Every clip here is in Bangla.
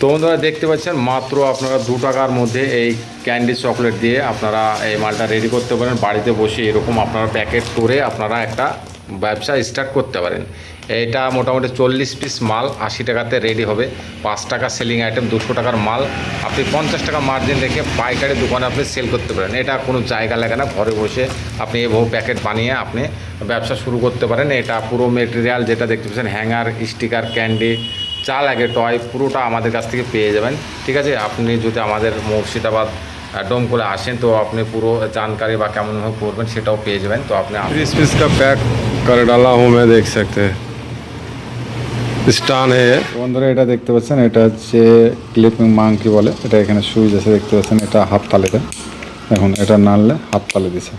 তো বন্ধুরা দেখতে পাচ্ছেন, মাত্র আপনারা দু টাকার মধ্যে এই ক্যান্ডি চকলেট দিয়ে আপনারা এই মালটা রেডি করতে পারেন। বাড়িতে বসে এরকম আপনারা প্যাকেট করে আপনারা একটা ব্যবসা স্টার্ট করতে পারেন। এটা মোটামুটি চল্লিশ পিস মাল আশি টাকাতে রেডি হবে। পাঁচ টাকা সেলিং আইটেম, দুশো টাকার মাল। আপনি পঞ্চাশ টাকা মার্জিন রেখে পাইকারি দোকানে আপনি সেল করতে পারেন। এটা কোনো জায়গা লাগে না, ঘরে বসে আপনি এভাবে প্যাকেট বানিয়ে আপনি ব্যবসা শুরু করতে পারেন। এটা পুরো মেটেরিয়াল যেটা দেখতে পাচ্ছেন হ্যাঙ্গার স্টিকার ক্যান্ডি চা লাগে টয় পুরোটা আমাদের কাছ থেকে পেয়ে যাবেন ঠিক আছে আপনি যদি আমাদের মুর্শিদাবাদ ডোম করে আসেন তো আপনি পুরো জানকারি বা কেমনভাবে করবেন সেটাও পেয়ে যাবেন তো আপনি बीस पीस का पैक कर डाला हूँ मैं देख सकते हैं स्टान है ये বন্ধুরা এটা দেখতে পাচ্ছেন এটা হচ্ছে ক্লিপিং মাংকি বলে এটা এখানে সুইচ আছে দেখতে পাচ্ছেন এটা হাত তালেতে এখন এটা নাড়লে হাত তালে দিছে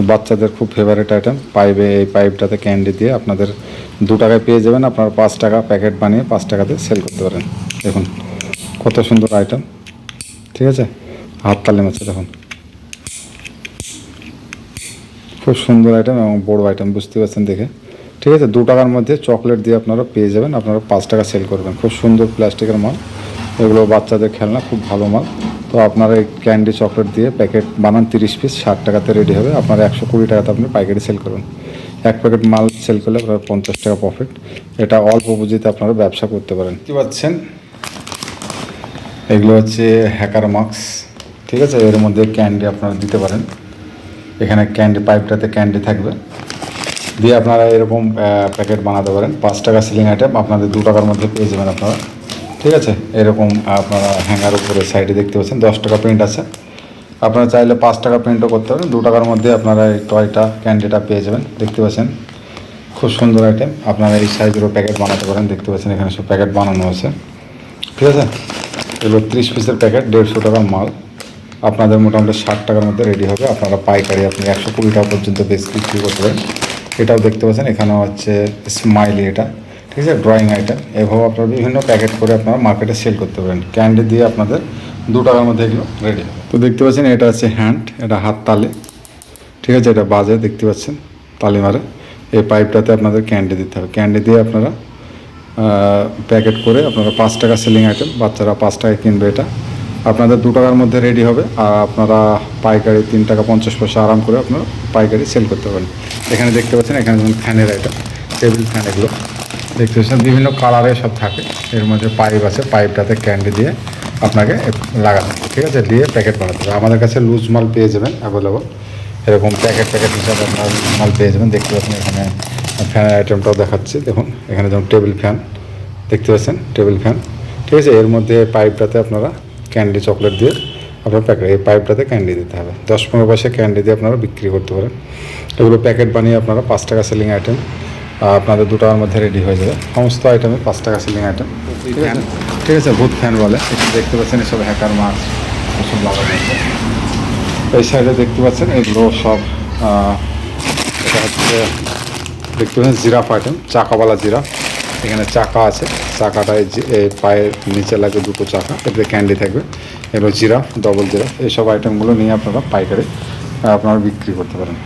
তো বাচ্চাদের খুব ফেভারিট আইটেম পাইপে, এই পাইপটাতে ক্যান্ডি দিয়ে আপনাদের দু টাকায় পেয়ে যাবেন। আপনারা পাঁচ টাকা প্যাকেট বানিয়ে পাঁচ টাকাতে সেল করতে পারেন। দেখুন, কত সুন্দর আইটেম ঠিক আছে? হাত তালে মাছে দেখুন। খুব সুন্দর আইটেম এবং বড় আইটেম বুঝতে পারছেন দেখে। ঠিক আছে? দু টাকার মধ্যে চকলেট দিয়ে আপনারা পেয়ে যাবেন। আপনারা পাঁচ টাকা সেল করবেন। খুব সুন্দর প্লাস্টিকের মাল। এগুলো বাচ্চাদের খেলনা, খুব ভালো মাল। তো আপনারা এই ক্যান্ডি চকলেট দিয়ে প্যাকেট বানান তিরিশ পিস ষাট টাকাতে রেডি হবে। আপনারা একশো কুড়ি টাকাতে আপনি পাইকারি সেল করুন এক প্যাকেট মাল সেল করলে আপনার পঞ্চাশ টাকা প্রফিট এটা অল্প পুঁজিতে আপনারা ব্যবসা করতে পারেন। কী পাচ্ছেন? এগুলো হচ্ছে হ্যাকার মাস্ক ঠিক আছে? এর মধ্যে ক্যান্ডি আপনারা দিতে পারেন। এখানে ক্যান্ডি পাইপটাতে ক্যান্ডি থাকবে। দিয়ে আপনারা এরকম প্যাকেট বানাতে পারেন। পাঁচ টাকা সিলিং আইটেম আপনাদের দু টাকার মধ্যে পেয়ে যাবেন আপনারা। ঠিক আছে? এরকম আপনারা হ্যাঙ্গার উপরে সাইডে দেখতে পাচ্ছেন, দশ টাকা প্রিন্ট আছে। আপনারা চাইলে পাঁচ টাকা প্রিন্টও করতে পারেন। দু টাকার মধ্যে আপনারা এই টয়টা ক্যান্ডিটা পেয়ে যাবেন। দেখতে পাচ্ছেন, খুব সুন্দর আইটেম আপনারা এই সাইজেরও প্যাকেট বানাতে পারেন। দেখতে পাচ্ছেন, এখানে সব প্যাকেট বানানো আছে। ঠিক আছে? এগুলো ত্রিশ পিসের প্যাকেট দেড়শো টাকার মাল। আপনাদের মোটামুটি ষাট টাকার মধ্যে রেডি হবে। আপনারা পাইকারি আপনি একশো কুড়ি টাকা পর্যন্ত বেশ বিক্রি করতে পারেন। এটাও দেখতে পাচ্ছেন, এখানেও হচ্ছে স্মাইলি এটা। ঠিক আছে ড্রয়িং আইটেম এভাবে আপনারা বিভিন্ন প্যাকেট করে আপনারা মার্কেটে সেল করতে পারেন। ক্যান্ডি দিয়ে আপনাদের দু টাকার মধ্যে এগুলো রেডি তো দেখতে পাচ্ছেন, এটা হচ্ছে হ্যান্ড এটা হাত তালে। ঠিক আছে, এটা বাজে, দেখতে পাচ্ছেন, তালি মারে। এই পাইপটাতে আপনাদের ক্যান্ডি দিতে হবে। ক্যান্ডি দিয়ে আপনারা প্যাকেট করে আপনারা পাঁচ টাকা সেলিং আইটেম বাচ্চারা পাঁচ টাকায় কিনবে এটা। আপনাদের দু টাকার মধ্যে রেডি হবে। আর আপনারা পাইকারি তিন টাকা পঞ্চাশ পয়সা আরাম করে আপনারা পাইকারি সেল করতে পারেন। এখানে দেখতে পাচ্ছেন, এখানে যেমন ফ্যানের আইটেম টেবিল ফ্যান এগুলো দেখতে পাচ্ছেন বিভিন্ন কালারে সব থাকে। এর মধ্যে পাইপ আছে, পাইপটাতে ক্যান্ডি দিয়ে আপনাকে লাগাতে ঠিক আছে? দিয়ে প্যাকেট বানাতে হবে। আমাদের কাছে লুজ মাল পেয়ে যাবেন অ্যাভেলেবল এরকম প্যাকেট প্যাকেট হিসাবে আপনারা মাল পেয়ে যাবেন। দেখতে পাচ্ছেন এখানে ফ্যানের আইটেমটাও দেখাচ্ছি। দেখুন, এখানে যেমন টেবিল ফ্যান দেখতে পাচ্ছেন? টেবিল ফ্যান ঠিক আছে? এর মধ্যে পাইপটাতে আপনারা ক্যান্ডি চকলেট দিয়ে আপনার প্যাকেট এই পাইপটাতে ক্যান্ডি দিতে হবে। দশ পনেরো পয়সা ক্যান্ডি দিয়ে আপনারা বিক্রি করতে পারেন। এগুলো প্যাকেট বানিয়ে আপনারা পাঁচ টাকা সেলিং আইটেম আপনাদের দু টাকার মধ্যে রেডি হয়ে যাবে। সমস্ত আইটেমে পাঁচ টাকা সিলিং আইটেম ঠিক আছে? ভূত ফ্যান বলে। দেখতে পাচ্ছেন এসব হ্যাকার মাছ এসব লাগানো এই সাইডে দেখতে পাচ্ছেন, এগুলো সব এটা হচ্ছে, দেখতে পাচ্ছেন জিরাফ আইটেম চাকাওয়ালা জিরাফ। এখানে চাকা আছে। চাকাটা এই পায়ের নিচে লাগে দুটো চাকা এতে ক্যান্ডি থাকবে। এগুলো জিরাফ ডবল জিরাফ। এইসব আইটেমগুলো নিয়ে আপনারা পাইকারি আপনারা বিক্রি করতে পারেন।